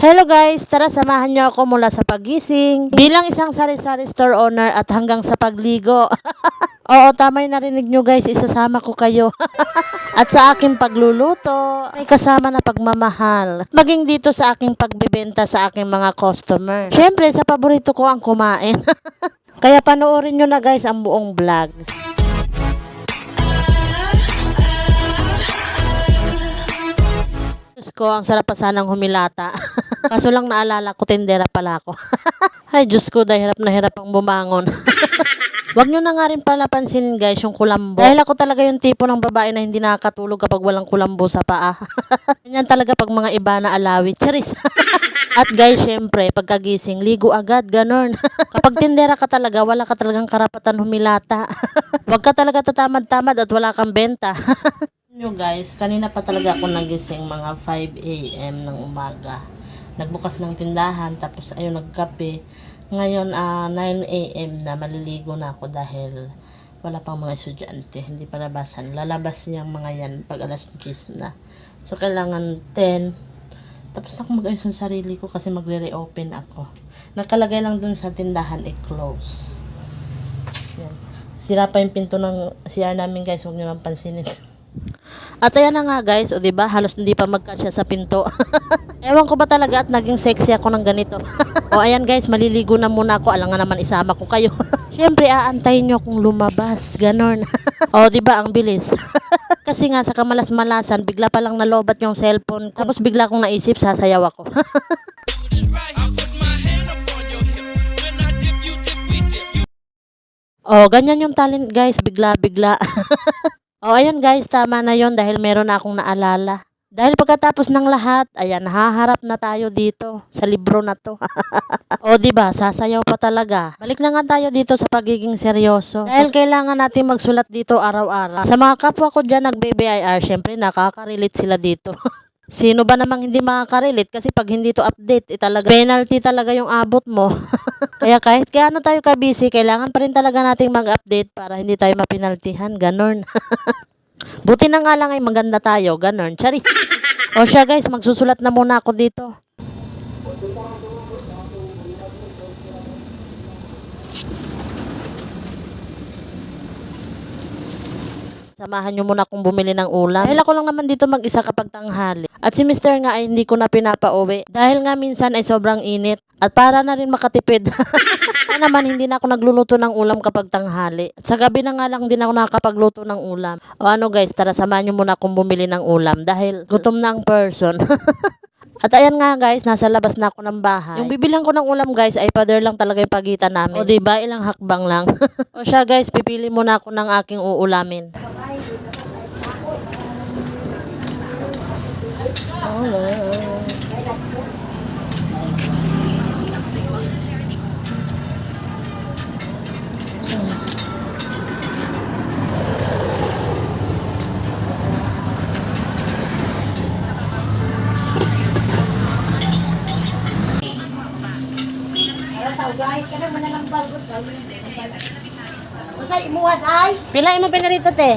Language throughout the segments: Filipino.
Hello guys, tara samahan niyo ako mula sa pagising. Bilang isang sari-sari store owner at hanggang sa pagligo. Oo, tama yung narinig nyo guys, isasama ko kayo. at sa aking pagluluto, may kasama na pagmamahal. Maging dito sa aking pagbebenta sa aking mga customer. Siyempre, sa paborito ko ang kumain. Kaya panoorin nyo na guys ang buong vlog. Diyos ko, ang sarap pa sanang humilata. Kaso lang naalala ko, tendera pala ako. Ay, Diyos ko, dahil hirap na hirap ang bumangon. Huwag nyo na nga rin pala pansinin guys yung kulambo. Dahil ako talaga yung tipo ng babae na hindi nakakatulog kapag walang kulambo sa paa. Ganyan talaga pag mga iba na alawit. Charis. At guys, syempre, pagkagising, ligo agad, ganon. kapag tindera ka talaga, wala ka talagang karapatan humilata. Huwag ka talaga tatamad-tamad at wala kang benta. Nyo guys, kanina pa talaga ako nagising mga 5 a.m. ng umaga. Nagbukas ng tindahan, tapos ayun, nagkape. Ngayon, ah 9 a.m. na maliligo na ako dahil wala pang mga estudyante, hindi pa labasan. Lalabas niyang mga yan pag alas 10 na. So, kailangan 10. Tapos na ako mag-ayos ng sarili ko kasi magre-reopen ako. Nakalagay lang dun sa tindahan, i-close. Yan. Sira pa yung pinto ng CR namin guys, huwag nyo lang pansinin. At ayan na nga guys, o di ba halos hindi pa magkasya sa pinto. Ewan ko ba talaga at naging sexy ako ng ganito. o ayan guys, maliligo na muna ako, alangan naman isama ko kayo. Siyempre aantayin nyo akong lumabas, ganon. o di ba ang bilis. Kasi nga sa kamalas-malasan, bigla pa lang nalobat yung cellphone. ko. Tapos bigla akong naisip, sasayaw ako. Oh, ganyan yung talent guys, bigla-bigla. oh, ayun guys, tama na yon dahil meron na akong naalala. Dahil pagkatapos ng lahat, ayan, haharap na tayo dito sa libro na to. o di ba, sasayaw pa talaga. Balik na nga tayo dito sa pagiging seryoso. Dahil kailangan natin magsulat dito araw-araw. Sa mga kapwa ko dyan nag-BBIR, syempre nakaka-relate sila dito. Sino ba namang hindi makaka-relate? Kasi pag hindi to update, eh, talaga, penalty talaga yung abot mo. Kaya kahit kaya ano tayo ka-busy, kailangan pa rin talaga nating mag-update para hindi tayo mapinaltihan. Ganon. Buti na nga lang ay maganda tayo. Ganon. Charis. O siya guys, magsusulat na muna ako dito. Samahan nyo muna akong bumili ng ulam. Dahil ako lang naman dito mag-isa kapag tanghali. At si Mr. nga ay hindi ko na pinapauwi. Dahil nga minsan ay sobrang init. At para na rin makatipid. Naman hindi na ako nagluluto ng ulam kapag tanghali. At sa gabi na nga lang din ako nakakapagluto ng ulam. O ano guys, tara samahan nyo muna akong bumili ng ulam. Dahil gutom na ang person. At ayan nga guys, nasa labas na ako ng bahay. Yung bibilang ko ng ulam guys ay pader lang talaga yung pagitan namin. O diba, ilang hakbang lang. o siya guys, pipili muna ako ng aking uulamin. Pila mo pinarito te?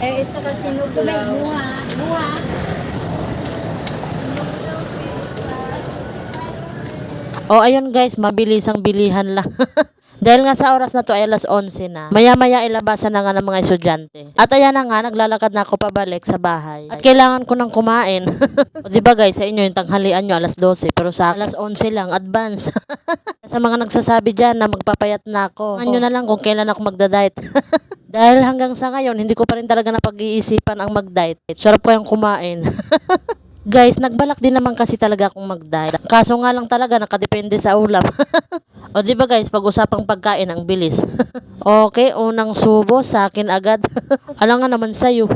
Eh, isa kasi may buha. Buha. Oh, ayun guys, mabilis ang bilihan lang. Dahil nga sa oras na to ay alas 11 na. Maya-maya ilabasan na nga ng mga estudyante. At ayan na nga, naglalakad na ako pabalik sa bahay. At kailangan ko nang kumain. o di ba guys, sa inyo yung tanghalian nyo alas 12. Pero sa alas 11 lang, advance. sa mga nagsasabi dyan na magpapayat na ako. Ano na lang kung kailan ako magda-diet. Dahil hanggang sa ngayon, hindi ko pa rin talaga napag-iisipan ang mag-diet. Sarap ko yung kumain. Guys, nagbalak din naman kasi talaga akong mag-diet. Kaso nga lang talaga, nakadepende sa ulam. o di ba guys, pag-usapang pagkain, ang bilis. okay, unang subo sa akin agad. Alam nga naman sa'yo.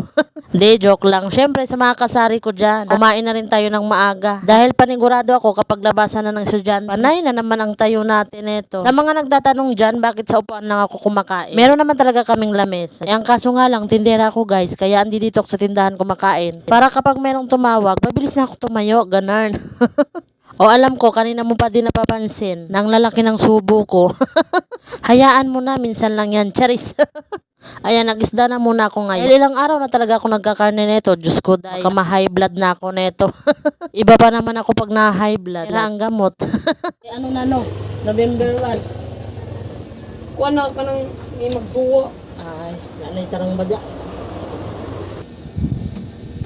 Di, joke lang. Siyempre, sa mga kasari ko dyan, kumain na rin tayo ng maaga. Dahil panigurado ako kapag labasan na ng estudyante, panay na naman ang tayo natin ito. Sa mga nagtatanong dyan, bakit sa upuan lang ako kumakain? Meron naman talaga kaming lamesa. Eh, ang kaso nga lang, tindera ako guys, kaya andi dito sa tindahan kumakain. Para kapag merong tumawag, mabilis na ako tumayo, ganun. O alam ko, kanina mo pa din napapansin, nang lalaki ng subo ko. Hayaan mo na, minsan lang yan, charis. Ayan, nagisda na muna ako ngayon. Dahil ilang araw na talaga ako nagkakarne nito. Diyos ko, dahil ma-high blood na ako neto. Iba pa naman ako pag na-high blood. Kaya ang gamot. ano na no? November 1. Kuha na ka nang may magduwa. Ay, nanay tarang badya.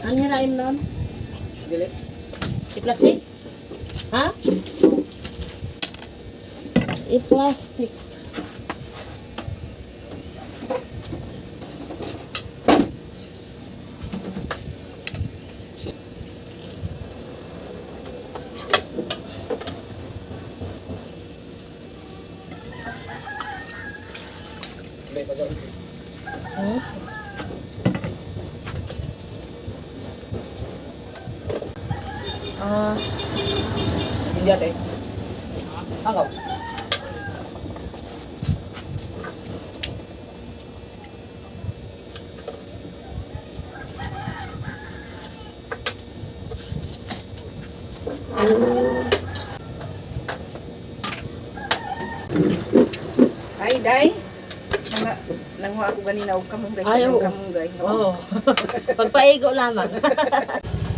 Ano hiraim nun? Dili. I-plastic? Ha? I-plastic. Hmm? Ah, Hindi ate. Ako. Ay, day. Mga nangwa ako ganina og kamunggay. Ay, oo. kamunggay. Oo. Pagpaigo lamang.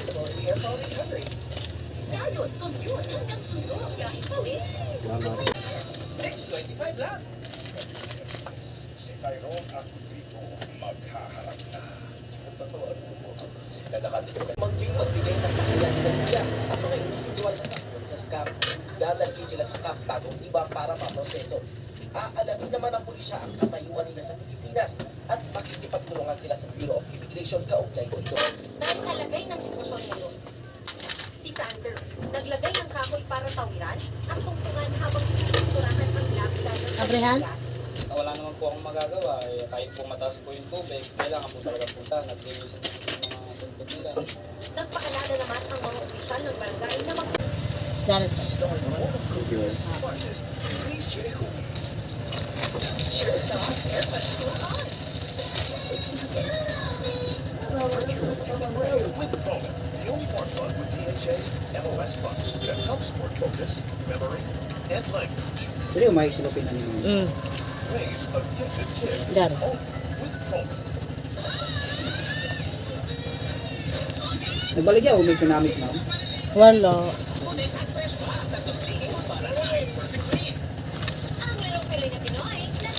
Forty-three. maging magbigay ng kahiyan sa media at mga individual na sakot sa scam. Dadalhin sila sa CAP bagong iba para maproseso. Aalamin naman ng pulisya ang katayuan nila sa Pilipinas at makikipagtulungan sila sa Bureau of Immigration kaugnay nito. Dahil sa lagay ng sitwasyon ngayon, si naglagay ng kahoy para tawiran ang tungtungan habang tinuturahan ang lapida ng pagkakayari. wala naman po akong magagawa. Eh, kahit po mataas po yung tubig, kailangan po talaga punta at linisin po yung mga tubig nila. Nagpaalala naman ang mga opisyal ng barangay na mag only more DHA MOS Plus that helps more focus, memory, and language. Dili mo may silupin ani mo. Mm. Raise a gifted kid only with Chroma. Nagbalik ya o may pinamit ma'am. Wala. ang lalong Pinoy na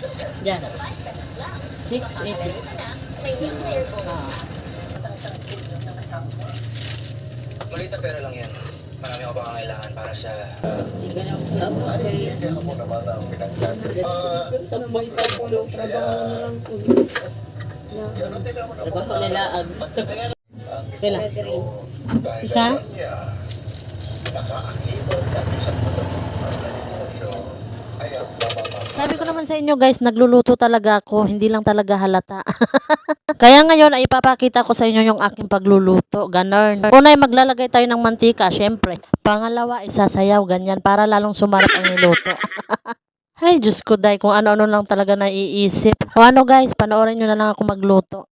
Pinoy na sugar Yan. sa 5 pesos lang. 680. Ito na, may nuclear bonus na. Malita pero lang yan. Marami ako baka kailangan para sa... Trabaho nila ag. Pila? Isa? Sa Sabi ko naman sa inyo guys, nagluluto talaga ako, hindi lang talaga halata. Kaya ngayon ay ipapakita ko sa inyo yung aking pagluluto. Ganon. Una ay maglalagay tayo ng mantika, syempre. Pangalawa, isasayaw, ganyan, para lalong sumarap ang niluto. Ay, Diyos ko, day, kung ano-ano lang talaga naiisip. O ano guys, panoorin nyo na lang ako magluto.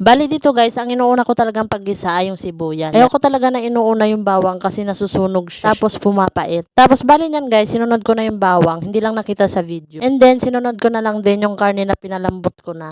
Bali dito guys, ang inuuna ko talagang paggisa ay yung sibuyas. Ayoko talaga na inuuna yung bawang kasi nasusunog siya. Tapos pumapait. Tapos bali niyan guys, sinunod ko na yung bawang. Hindi lang nakita sa video. And then, sinunod ko na lang din yung karne na pinalambot ko na.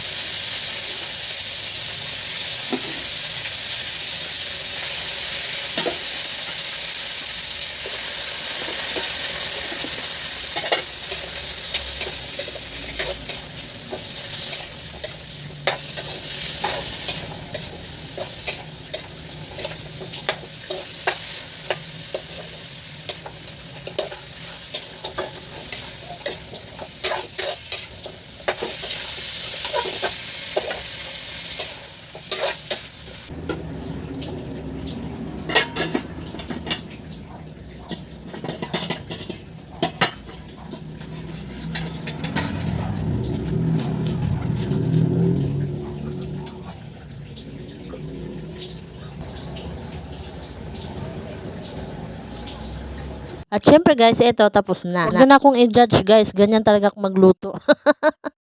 At syempre guys, ito tapos na. Huwag na akong i-judge guys, ganyan talaga ako magluto.